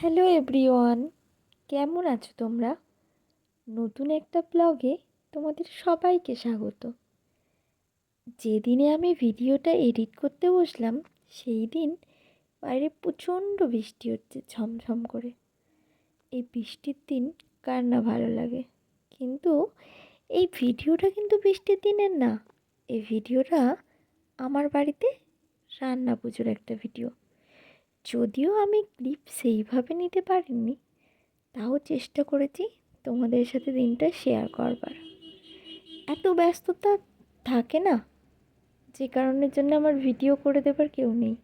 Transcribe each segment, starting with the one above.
Hello everyone, কেমন আছো তোমরা? নতুন একটা ব্লগে তোমাদের সবাইকে স্বাগত। যেদিনে আমি ভিডিওটা এডিট করতে বসলাম, সেই দিন বাইরে প্রচণ্ড বৃষ্টি হচ্ছে ঝমঝম করে। এই বৃষ্টির দিন কার না ভালো লাগে? কিন্তু এই ভিডিওটা কিন্তু বৃষ্টির দিনের না। এই ভিডিওটা আমার বাড়িতে রান্না পুজোর একটা ভিডিও। যদিও আমি ক্লিপ সেইভাবে নিতে পারিনি, তাও চেষ্টা করেছি তোমাদের সাথে দিনটা শেয়ার করবার। এত ব্যস্ততা থাকে না, যে কারণের জন্য আমার ভিডিও করে দেবার কেউ নেই।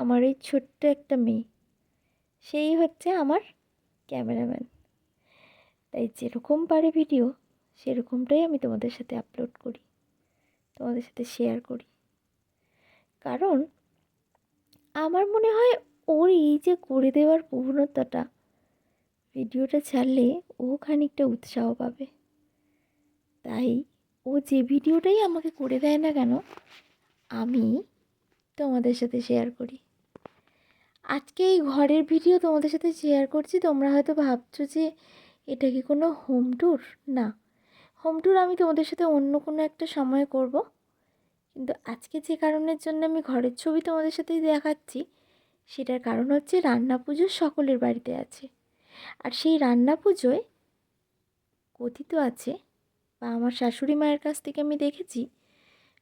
আমার এই ছোট্ট একটা মেয়ে, সেই হচ্ছে আমার ক্যামেরাম্যান তাই যেরকম পারে ভিডিও সেরকমটাই আমি তোমাদের সাথে আপলোড করি, তোমাদের সাথে শেয়ার করি। কারণ আমার মনে হয় ওর এই যে করে দেওয়ার প্রবণতাটা ভিডিওটা ছাড়লে ও খানিকটা উৎসাহ পাবে। তাই ও যে ভিডিওটাই আমাকে করে দেয় না কেন, আমি তোমাদের সাথে শেয়ার করি। আজকে এই ঘরের ভিডিও তোমাদের সাথে শেয়ার করছি, তোমরা হয়তো ভাবছ যে এটা কি কোনো হোম ট্যুর না। হোম ট্যুর আমি তোমাদের সাথে অন্য কোনো একটা সময় করব। কিন্তু আজকে যে কারণের জন্য আমি ঘরের ছবি তোমাদের সাথেই দেখাচ্ছি, সেটার কারণ হচ্ছে রান্না পুজো সকলের বাড়িতে আছে। আর সেই রান্না পুজোয় কথিত আছে, বা আমার শাশুড়ি মায়ের কাছ থেকে আমি দেখেছি,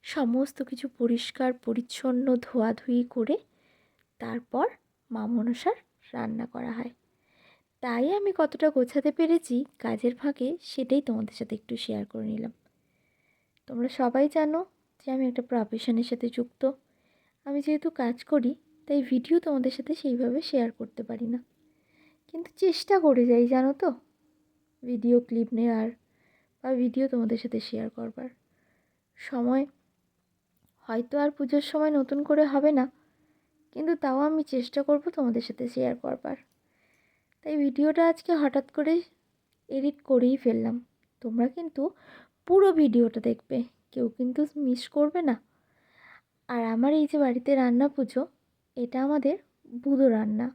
সমস্ত কিছু পরিষ্কার, পরিচ্ছন্ন, ধোয়াধুয়ি করে তারপর মা মনসার রান্না করা হয়। তাই আমি কতটা গোছাতে পেরেছি কাজের ফাঁকে সেটাই তোমাদের সাথে একটু শেয়ার করে নিলাম। তোমরা সবাই জানো যে আমি একটা প্রফেশনের সাথে যুক্ত। আমি যেহেতু কাজ করি, তাই ভিডিও তোমাদের সাথে সেইভাবে শেয়ার করতে পারি না। কিন্তু চেষ্টা করে যাই, জানো তো? ভিডিও ক্লিপ নেওয়ার বা ভিডিও তোমাদের সাথে শেয়ার করবার। সময়, হয়তো আর পুজোর সময় নতুন করে হবে না, কিন্তু তাও আমি চেষ্টা করব তোমাদের সাথে শেয়ার করবার। তাই ভিডিওটা আজকে হঠাৎ করে এডিট করেই ফেললাম। তোমরা কিন্তু পুরো ভিডিওটা দেখবে। কেউ কিন্তু মিস করবে না। আর আমার এই যে বাড়িতে রান্না পুজো, এটা আমাদের বুড়ো রান্না।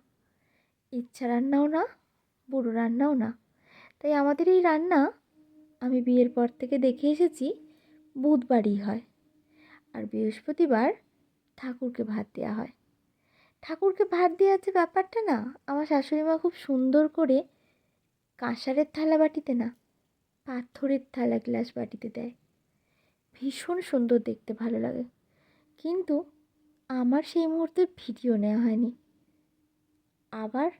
ইচ্ছা রান্নাও না, বুড়ো রান্নাও না। তাই আমাদের এই রান্না আমি বিয়ের পর থেকে দেখে এসেছি বুধবারই হয়। আর বৃহস্পতিবার ঠাকুরকে ভাত দেওয়া হয়। ঠাকুরকে ভাত দেওয়ার যে ব্যাপারটা না, আমার শাশুড়ি মা খুব সুন্দর করে কাঁসারের থালা বাটিতে না, পাথরের থালা গ্লাস বাটিতে দেয়। ভীষণ সুন্দর দেখতে ভালো লাগে। কিন্তু আমার সেই মুহূর্তে ভিডিও নেওয়া হয়নি। আবার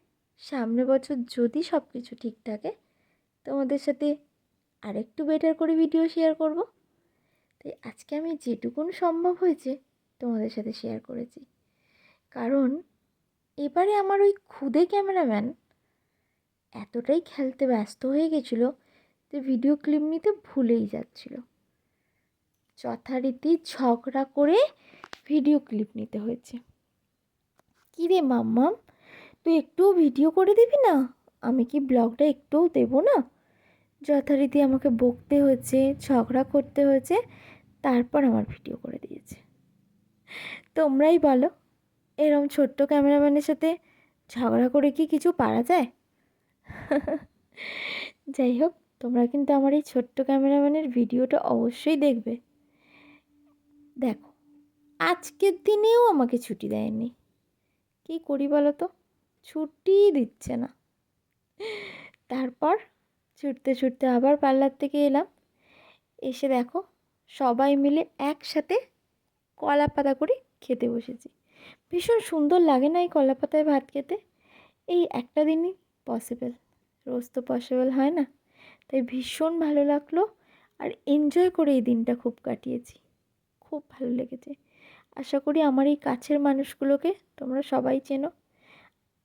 সামনে বছর যদি সব কিছু ঠিক থাকে, তোমাদের সাথে আরেকটু বেটার করে ভিডিও শেয়ার করব। তাই আজকে আমি যেটুকুন সম্ভব হয়েছে তোমাদের সাথে শেয়ার করেছি। কারণ এবারে আমার ওই খুদে ক্যামেরাম্যান এতটাই খেলতে ব্যস্ত হয়ে গেছিল যে ভিডিও ক্লিপ নিতে ভুলেই যাচ্ছিল। যথারীতি ঝগড়া করে ভিডিও ক্লিপ নিতে হয়েছে। কী রে মাম্মাম, তুই একটুও ভিডিও করে দিবি না? আমি কি ব্লগটা একটুও দেবো না? যথারীতি আমাকে বকতে হয়েছে, ঝগড়া করতে হয়েছে, তারপর আমার ভিডিও করে দিয়েছে। তোমরাই বলো, এরম ছোট্ট ক্যামেরাম্যানের সাথে ঝগড়া করে কি কিছু পারা যায়? যাই হোক, তোমরা কিন্তু আমার এই ছোট্ট ক্যামেরাম্যানের ভিডিওটা অবশ্যই দেখবে। দেখো, আজকের দিনেও আমাকে ছুটি দেয়নি। কী করি বলো তো? ছুটিই দিচ্ছে না। তারপর ছুটতে ছুটতে আবার পার্লার থেকে এলাম। এসে দেখো, সবাই মিলে একসাথে কলা পাতা করে খেতে বসেছি। ভীষণ সুন্দর লাগে না এই কলা পাতায় ভাত খেতে? এই একটা দিনই পসিবল রোজ তো পসিবল হয় না। তাই ভীষণ ভালো লাগল আর এনজয় করে এই দিনটা খুব কাটিয়েছি। খুব ভালো লেগেছে। আশা করি আমার এই কাছের মানুষগুলোকে তোমরা সবাই চেনো।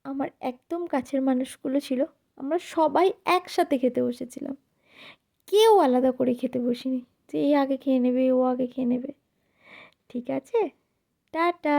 আমার একদম কাছের মানুষগুলো ছিল। আমরা সবাই একসাথে খেতে বসেছিলাম। কেউ আলাদা করে খেতে বসিনি। যে এই আগে খেয়ে নেবে, ও আগে খেয়ে নেবে। ঠিক আছে? টাটা!